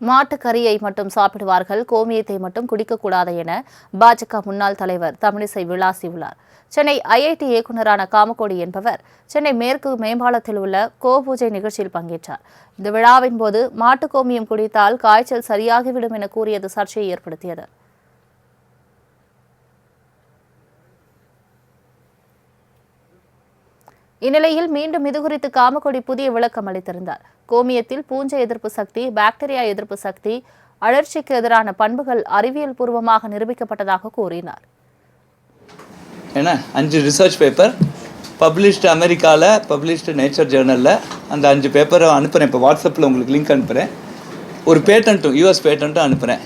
மாட்டுக்கறியை மட்டும் சாப்பிடுவார்கள் கோமியத்தை மட்டும் குடிக்கக்கூடாது என பாஜக முன்னாள் தலைவர் தமிழிசை விளாசியுள்ளார். சென்னை ஐஐடி இயக்குநரான காமகோடி என்பவர் சென்னை மேற்கு மேம்பாலத்தில் உள்ள கோபூஜை நிகழ்ச்சியில் பங்கேற்றார். இந்த விழாவின் போது மாட்டு கோமியம் குடித்தால் காய்ச்சல் சரியாகிவிடும் என கூறியது சர்ச்சையை ஏற்படுத்தியது. இந்நிலையில் மீண்டும் இதுகுறித்து காமக்கொடி புதிய விளக்கம் அளித்திருந்தார். கோமியத்தில் பூஞ்சை எதிர்ப்பு சக்தி பாக்டீரியா எதிர்ப்பு சக்தி அழற்சிக்கு எதிரான பண்புகள் அறிவியல் பூர்வமாக நிரூபிக்கப்பட்டதாக கூறினார். என்ன? அஞ்சு ரிசர்ச் பேப்பர் பப்ளிஷ்டு அமெரிக்காவில் பப்ளிஷ்டு நேச்சர் ஜேர்னலில் அந்த அஞ்சு பேப்பரை அனுப்புகிறேன் இப்போ வாட்ஸ்அப்பில் உங்களுக்கு லிங்க் அனுப்புகிறேன் ஒரு பேட்டன்ட்டும் யூஎஸ் பேட்டன்ட்டும் அனுப்புகிறேன்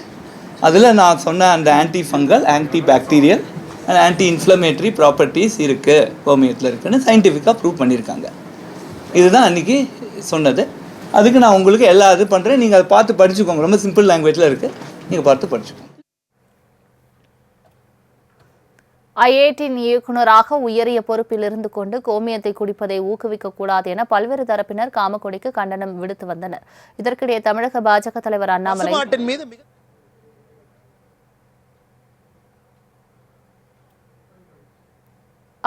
அதில் நான் சொன்ன அந்த anti fungal anti bacterial and anti inflammatory properties இருக்குது கோமியத்தில் இருக்குன்னு சயின்டிஃபிக்காக ப்ரூவ் பண்ணியிருக்காங்க. இதுதான் அன்றைக்கி சொன்னது. அதுக்கு நான் உங்களுக்கு எல்லா இது பண்ணுறேன் நீங்கள் அதை பார்த்து படிச்சுக்கோங்க. ரொம்ப சிம்பிள் லாங்குவேஜில் இருக்குது நீங்கள் பார்த்து படிச்சுக்கோங்க. ஐஐடியின் இயக்குநராக உயரிய பொறுப்பில் இருந்து கொண்டு கோமியத்தை குடிப்பதை ஊக்குவிக்கக்கூடாது என பல்வேறு தரப்பினர் காமக்கொடிக்கு கண்டனம் விடுத்து வந்தனர். இதற்கிடையே தமிழக பாஜக தலைவர் அண்ணாமலை பசுமாட்டின் மீது மிக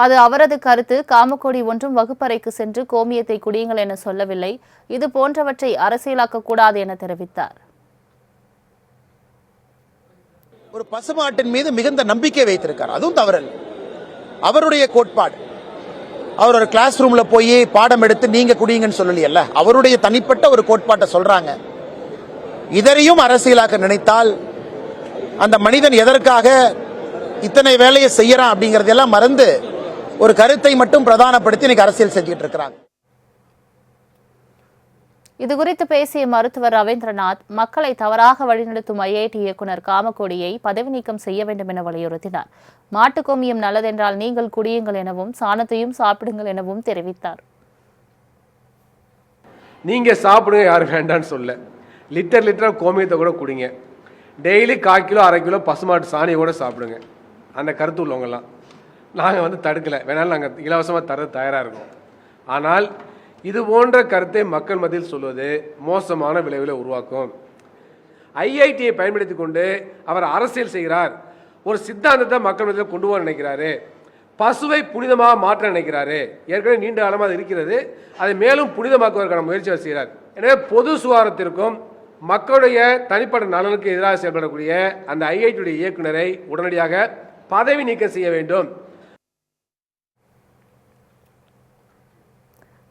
அது அவரது கருத்து. காமக்கொடி ஒன்றும் வகுப்பறைக்கு சென்று கோமியத்தை குடியுங்கள் என சொல்லவில்லை. இது போன்றவற்றை அரசியலாக்க கூடாது என தெரிவித்தார். ஒரு பசுமாட்டின் மீது மிகுந்த நம்பிக்கை வைத்திருக்கார். அதுவும் தவறல் அவருடைய கோட்பாடு. அவர் ஒரு கிளாஸ் ரூம்ல போய் பாடம் எடுத்து நீங்க குடியுங்கன்னு சொல்லலையல்ல? அவருடைய தனிப்பட்ட ஒரு கோட்பாட்டை சொல்றாங்க. இதரையும் அரசியலாக்க நினைத்தால் அந்த மனிதன் எதற்காக இத்தனை வேலையை செய்யறான் அப்படிங்கறதெல்லாம் மறந்து ஒரு கருத்தை மட்டும் பிரதானப்படுத்தி இன்னைக்கு அரசியல் செஞ்சுட்டு இருக்கிறாங்க. இதுகுறித்து பேசிய மருத்துவர் ரவீந்திரநாத் மக்களை தவறாக வழிநடத்தும் ஐஐடி இயக்குனர் காமக்கொடியை பதவி நீக்கம் செய்ய வேண்டும் என வலியுறுத்தினார். மாட்டுக் கோமியம் நல்லதென்றால் நீங்கள் குடியுங்கள் எனவும் சாணத்தையும் சாப்பிடுங்கள் எனவும் தெரிவித்தார். நீங்கள் சாப்பிடுங்க யாரும் வேண்டான்னு சொல்ல. லிட்டர் லிட்டராக கோமியத்தை கூட குடிங்க. டெய்லி கால் கிலோ அரை கிலோ பசுமாட்டு சாணியை கூட சாப்பிடுங்க. அந்த கருத்து உள்ளவங்கெல்லாம் நாங்கள் வந்து தடுக்கலை. வேணாலும் நாங்கள் இலவசமாக தர தயாராக இருக்கோம். ஆனால் இது போன்ற கருத்தை மக்கள் மத்தியில் சொல்வது மோசமான விளைவில் உருவாக்கும். ஐஐடியை பயன்படுத்தி கொண்டு அவர் அரசியல் செய்கிறார். ஒரு சித்தாந்தத்தை மக்கள் மத்தியில் கொண்டு போக நினைக்கிறாரு. பசுவை புனிதமாக மாற்ற நினைக்கிறாரு. ஏற்கனவே நீண்ட காலமாக அது இருக்கிறது. அதை மேலும் புனிதமாக்குவதற்கான முயற்சி செய்கிறார். எனவே பொது சுகாதாரத்திற்கும் மக்களுடைய தனிப்பட்ட நலனுக்கு எதிராக செயல்படக்கூடிய அந்த ஐஐடியுடைய இயக்குனரை உடனடியாக பதவி நீக்கம் செய்ய வேண்டும்.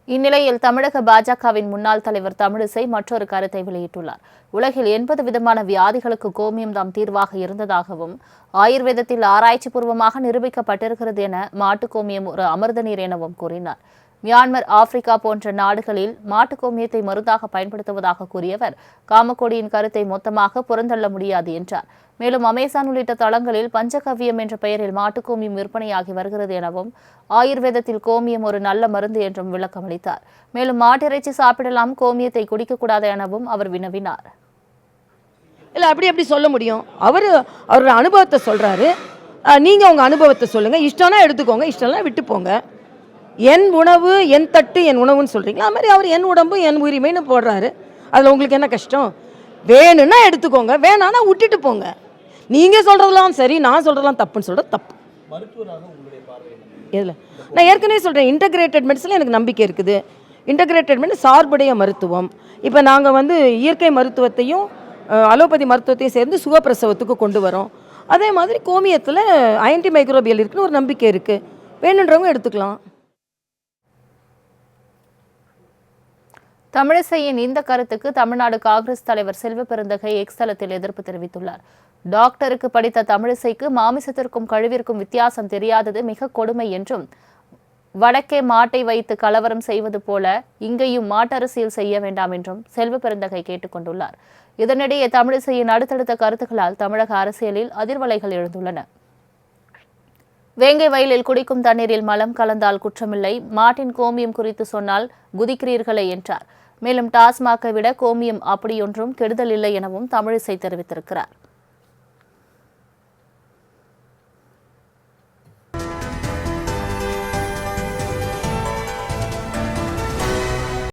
இந்நிலையில் தமிழக பாஜகவின் முன்னாள் தலைவர் தமிழிசை மற்றொரு கருத்தை வெளியிட்டுள்ளார். உலகில் எண்பது விதமான வியாதிகளுக்கு கோமியம் தாம் தீர்வாக இருந்ததாகவும் ஆயுர்வேதத்தில் ஆராய்ச்சி பூர்வமாக நிரூபிக்கப்பட்டிருக்கிறது என மாட்டு கோமியம் ஒரு அமிர்த நீர் எனவும் கூறினார். மியான்மர் ஆப்பிரிக்கா போன்ற நாடுகளில் மாட்டு கோமியத்தை மருந்தாக பயன்படுத்துவதாக கூறியவர். காமக்கோடியின் கருத்தை மொத்தமாக புறந்தள்ள முடியாது என்றார். மேலும் அமேசான் உள்ளிட்ட தளங்களில் பஞ்சகவ்யம் என்ற பெயரில் மாட்டுக்கோமியம் விற்பனையாகி வருகிறது எனவும் ஆயுர்வேதத்தில் கோமியம் ஒரு நல்ல மருந்து என்றும் விளக்கம் அளித்தார் மேலும் மாட்டிறைச்சி சாப்பிடலாம் கோமியத்தை குடிக்கக்கூடாது எனவும் அவர் வினவினார். இல்லை அப்படி எப்படி சொல்ல முடியும். அவர் அவரோட அனுபவத்தை சொல்கிறாரு நீங்கள் உங்கள் அனுபவத்தை சொல்லுங்கள் இஷ்டம்னா எடுத்துக்கோங்க இஷ்டம்லாம் விட்டு போங்க என் உணவு என் தட்டு என் உணவுன்னு சொல்கிறீங்களா அது மாதிரி அவர் என் உடம்பு என் உரிமைன்னு போடுறாரு. அதில் உங்களுக்கு என்ன கஷ்டம்? வேணும்னா எடுத்துக்கோங்க வேணான்னா விட்டுட்டு போங்க. நீங்கள் சொல்கிறதெல்லாம் சரி நான் சொல்கிறதெல்லாம் தப்புன்னு சொல்கிறது தப்பு. இதில் நான் ஏற்கனவே சொல்கிறேன் இன்டகிரேட்டட் மெடிசனில் எனக்கு நம்பிக்கை இருக்குது. இன்டகிரேட்டட் மெடிசன் சார்புடைய மருத்துவம். இப்போ நாங்கள் வந்து இயற்கை மருத்துவத்தையும் அலோபதி மருத்துவத்தையும் சேர்ந்து சுகப்பிரசவத்துக்கு கொண்டு வரோம். அதே மாதிரி கோமியத்தில் ஆன்டி மைக்ரோபியல் இருக்குன்னு ஒரு நம்பிக்கை இருக்குது வேணுன்றவங்க எடுத்துக்கலாம். தமிழிசையின் இந்த கருத்துக்கு தமிழ்நாடு காங்கிரஸ் தலைவர் செல்வ பெருந்தகை எக்ஸ் தளத்தில் எதிர்ப்பு தெரிவித்துள்ளார். டாக்டருக்கு படித்த தமிழிசைக்கு மாமிசத்திற்கும் கழிவிற்கும் வித்தியாசம் தெரியாதது மிக கொடுமை என்றும் வடக்கே மாட்டை வைத்து கலவரம் செய்வது போல இங்கேயும் மாட்டரசியல் செய்ய வேண்டாம் என்றும் செல்வ பெருந்தகை கேட்டுக்கொண்டுள்ளார் இதனிடையே தமிழிசையின் அடுத்தடுத்த கருத்துக்களால் தமிழக அரசியலில் அதிர்வலைகள் எழுந்துள்ளன. வேங்கை வயலில் குடிக்கும் தண்ணீரில் மலம் கலந்தால் குற்றமில்லை மாட்டின் கோமியம் குறித்து சொன்னால் குதிக்கிறீர்களே என்றார். மேலும் டாஸ்மாகை விட கோமியம் அப்படியொன்றும் கெடுதல் இல்லை எனவும் தமிழிசை தெரிவித்திருக்கிறார்.